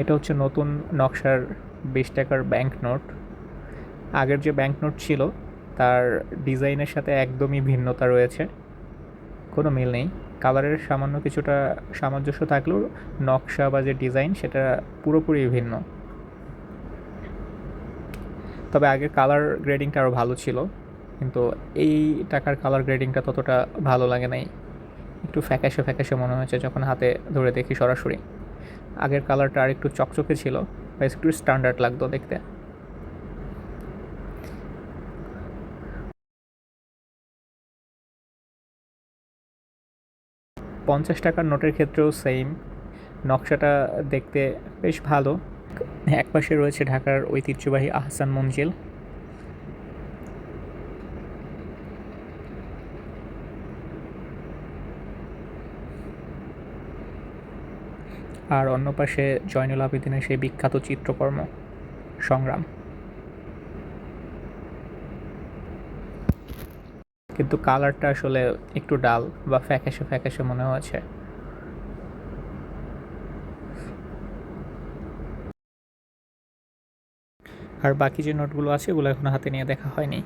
এটা হচ্ছে নতুন নকশার বিশ টাকার ব্যাংক নোট আগের যে ব্যাংক নোট ছিল, তার ডিজাইনের সাথে একদমই ভিন্নতা রয়েছে। কোনো মিল নেই। কালারের সামান্য কিছুটা সামঞ্জস্য থাকলেও নকশা বা যে ডিজাইন সেটা পুরোপুরি ভিন্ন। তবে আগের কালার গ্রেডিংটা আরও ভালো ছিল, কিন্তু এই টাকার কালার গ্রেডিংটা ততটা ভালো লাগে নাই। একটু ফ্যাকাশে ফ্যাকাশে মনে হয়েছে যখন হাতে ধরে দেখি সরাসরি। আগের কালারটা আর একটু চকচকে ছিল, বা একটু স্ট্যান্ডার্ড লাগতো দেখতে। পঞ্চাশ টাকার নোটের ক্ষেত্রেও সেম নকশাটা দেখতে বেশ ভালো। একপাশে রয়েছে ঢাকার ঐতিহ্যবাহী আহসান মঞ্জিল। আর অন্য পাশে জয়নুল আবেদিনের সেই বিখ্যাত চিত্রকর্ম, সংগ্রাম। কিন্তু কালারটা আসলে একটু ডাল বা ফ্যাকাশে ফ্যাকাশে মনে হয়েছে। আর বাকি যে নোটগুলো আছে ওগুলো এখনও হাতে নিয়ে দেখা হয়নি।